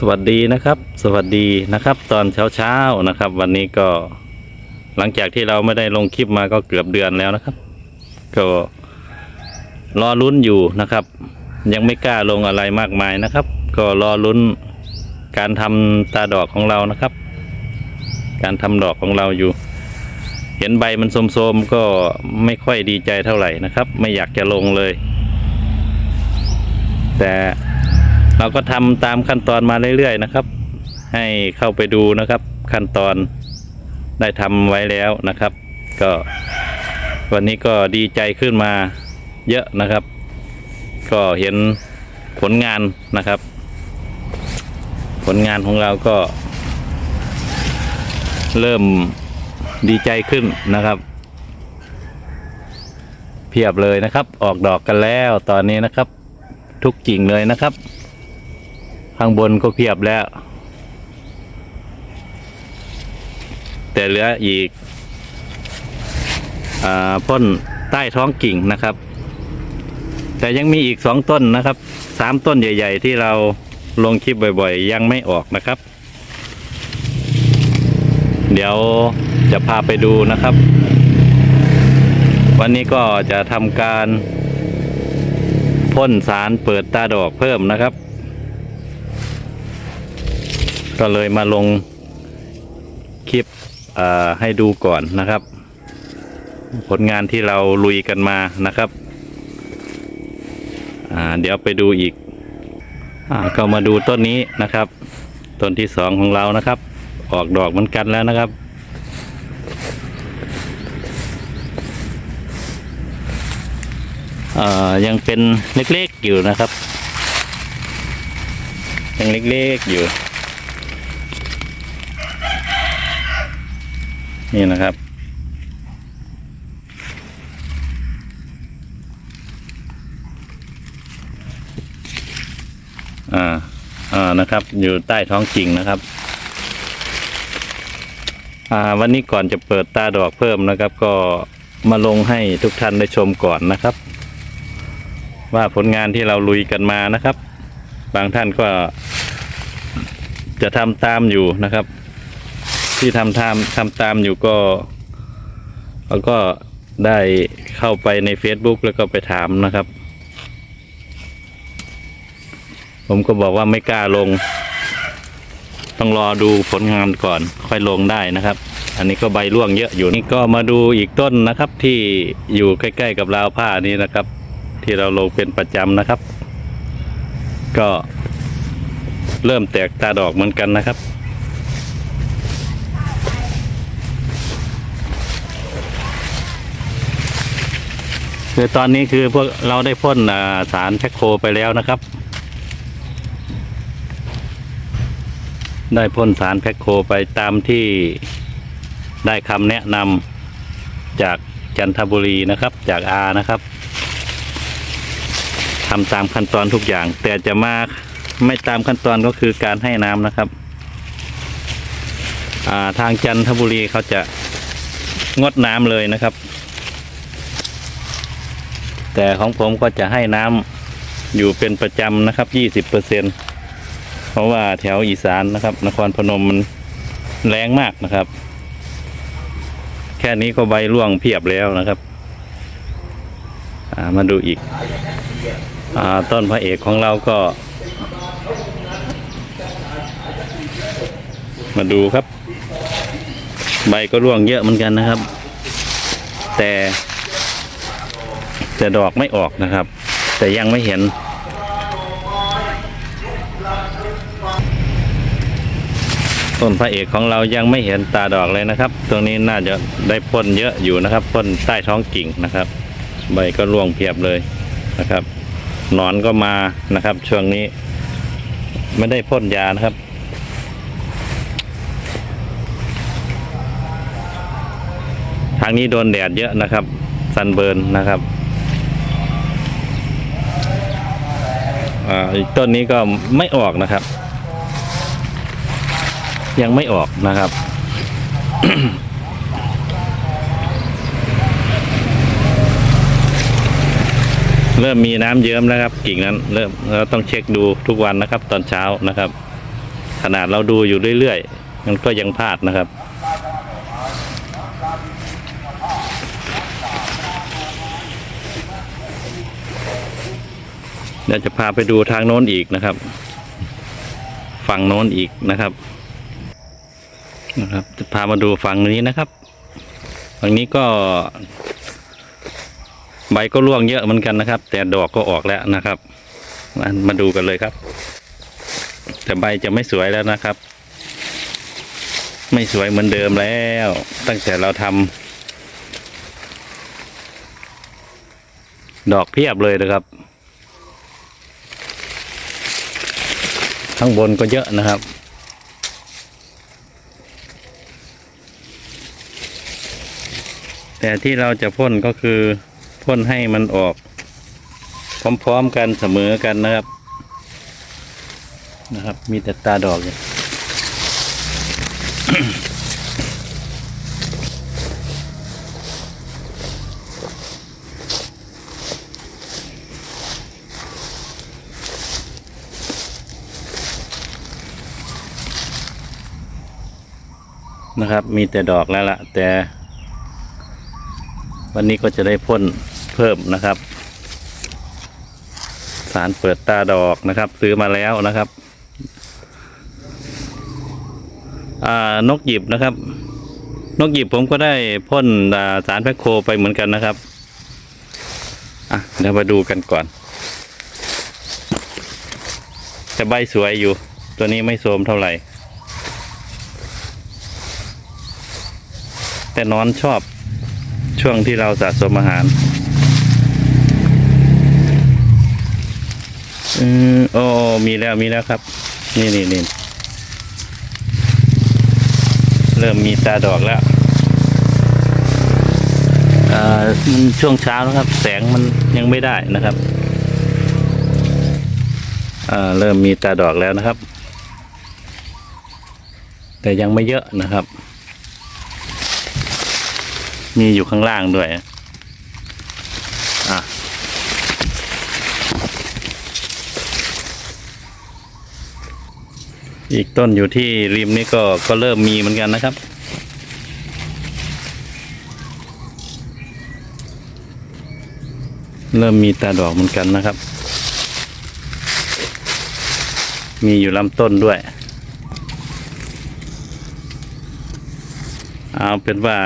สวัสดีนะครับ สวัสดีนะครับ ตอนเช้าเช้าๆนะครับ วันนี้ก็หลังจากที่เราไม่ได้ลงคลิปมาก็เกือบเดือนแล้วนะครับ ก็รอลุ้นอยู่นะครับ ยังไม่กล้าลงอะไรมากมายนะครับ ก็รอลุ้นการทำตาดอกของเรานะครับ การทำดอกของเราอยู่ เห็นใบมันโทมๆก็ไม่ค่อยดีใจเท่าไหร่นะครับ ไม่อยากจะลงเลย แต่ เราก็ทำตามขั้นตอนมาเรื่อยๆนะครับ ให้เข้าไปดูนะครับ ขั้นตอนได้ทำไว้แล้วนะครับ ก็วันนี้ก็ดีใจขึ้นมาเยอะนะครับ ก็เห็นผลงานนะครับ ผลงานของเราก็ เริ่มดีใจขึ้นนะครับ เพียบเลยนะครับ ออกดอกกันแล้วตอนนี้นะครับ ทุกกิ่งเลยนะครับ ข้างบนก็เพียบแล้ว แต่เหลืออีกอพ่นใต้ท้องกิ่งนะครับ แต่ยังมีอีกสองต้นนะครับสามต้นใหญ่ ๆ ที่เราลงคลิปบ่อยๆ ยังไม่ออกนะครับ เดี๋ยวจะพาไปดูนะครับ วันนี้ก็จะทำการพ่นสารเปิดตาดอกเพิ่มนะครับ ก็เลยมาลงคลิปให้ดูก่อนนะครับ ผลงานที่เราลุยกันมานะครับ เดี๋ยวไปดูอีกอก็มาดูต้นนี้นะครับ ต้นที่สองของเรานะครับ ออกดอกเหมือนกันแล้วนะครับยังเป็นเล็กๆอยู่นะครับ ยังเล็กๆอยู่ นี่นะครับ อ่า อ่า นะครับ อยู่ใต้ท้องกิ่งนะครับ อ่า วันนี้ก่อนจะเปิดตาดอกเพิ่มนะครับ ก็มาลงให้ทุกท่านได้ชมก่อนนะครับ ว่าผลงานที่เราลุยกันมานะครับ บางท่านก็จะทำตามอยู่นะครับ ที่ทำตามทำตามอยู่ก็เขาก็ได้เข้าไปใน Facebook แล้วก็ไปถามนะครับ ผมก็บอกว่าไม่กล้าลง ต้องรอดูผลงานก่อนค่อยลงได้นะครับ อันนี้ก็ใบร่วงเยอะอยู่นี่ก็มาดูอีกต้นนะครับ ที่อยู่ใกล้ ๆ กับราวผ้านี้นะครับ ที่เราลงเป็นประจำนะครับ ก็เริ่มแตกตาดอกเหมือนกันนะครับ คือตอนนี้คือพวกเราได้พ่นสารแพคโคไปแล้วนะครับ ได้พ่นสารแพคโคไปตามที่ได้คำแนะนำจากจันทบุรีนะครับ จากอานะครับทำตามขั้นตอนทุกอย่าง แต่จะมาไม่ตามขั้นตอนก็คือการให้น้ำนะครับาทางจันทบุรีเขาจะงดน้ำเลยนะครับ แต่ของผมก็จะให้น้ำอยู่เป็นประจำนะครับยี่สิบเเพราะว่าแถวอีสานนะครับ นครพนมมันแรงมากนะครับ แค่นี้ก็ใบร่วงเพียบแล้วนะครับามาดูอีกอต้นพระเอกของเราก็ มาดูครับ ใบก็ร่วงเยอะเหมือนกันนะครับ แต่ แต่ดอกไม่ออกนะครับ แต่ยังไม่เห็น ต้นพระเอกของเรายังไม่เห็นตาดอกเลยนะครับ ตรงนี้น่าจะได้พ่นเยอะอยู่นะครับพ่นใต้ท้องกิ่งนะครับ ใบก็ร่วงเพียบเลยนะครับหนอนก็มานะครับ ช่วงนี้ ไม่ได้พ่นยานะครับทางนี้โดนแดดเยอะนะครับซันเบิร์นนะครับ อีกต้นนี้ก็ไม่ออกนะครับ ยังไม่ออกนะครับ เริ่มมีน้ำเยิ้มแล้วครับ กิ่งนั้น เริ่มเราต้องเช็คดูทุกวันนะครับ ตอนเช้านะครับ ขนาดเราดูอยู่เรื่อยๆมันก็ยังพลาดนะครับ เดี๋ยวจะพาไปดูทางโน้นอีกนะครับ ฝั่งโน้นอีกนะครับนะครับ จะพามาดูฝั่งนี้นะครับฝั่งนี้ก็ ใบก็ร่วงเยอะเหมือนกันนะครับ แต่ดอกก็ออกแล้วนะครับ มามาดูกันเลยครับ แต่ใบจะไม่สวยแล้วนะครับ ไม่สวยเหมือนเดิมแล้ว ตั้งแต่เราทำดอกเพียบเลยนะครับ ข้างบนก็เยอะนะครับ แต่ที่เราจะพ่นก็คือพ่นให้มันออก พร้อมๆกันเสมอกันนะครับ นะครับ มีแต่ตาดอกเนี่ย นะครับ มีแต่ดอกแล้วล่ะแต่ วันนี้ก็จะได้พ่นเพิ่มนะครับ สารเปิดตาดอกนะครับ ซื้อมาแล้วนะครับนกหยิบนะครับ นกหยิบผมก็ได้พ่นาสารแพคโคไปเหมือนกันนะครับอะเดี๋ยวมาดูกันก่อนแต่ใบสวยอยู่ ตัวนี้ไม่โทรมเท่าไหร่ แต่นอนชอบช่วงที่เราสะสมอาหารเออโอ้มีแล้วมีแล้วครับ นี่นี่นี่เริ่มมีตาดอกแล้วอ่ามันช่วงเช้านะครับ แสงมันยังไม่ได้นะครับอ่าเริ่มมีตาดอกแล้วนะครับ แต่ยังไม่เยอะนะครับ มีอยู่ข้างล่างด้วยอะอีกต้นอยู่ที่ริมนี่ก็ก็เริ่มมีเหมือนกันนะครับ เริ่มมีตาดอกเหมือนกันนะครับ มีอยู่ลำต้นด้วย เอาเป็นว่า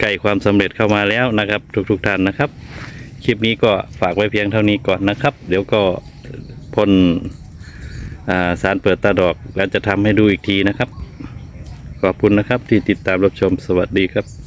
ใกล้ความสำเร็จเข้ามาแล้วนะครับ ทุกๆทท่านนะครับ คลิปนี้ก็ฝากไว้เพียงเท่านี้ก่อนนะครับ เดี๋ยวก็พ่นาสารเปิดตาดอกแล้วจะทำให้ดูอีกทีนะครับ ขอบคุณนะครับที่ติดตามรับชมสวัสดีครับ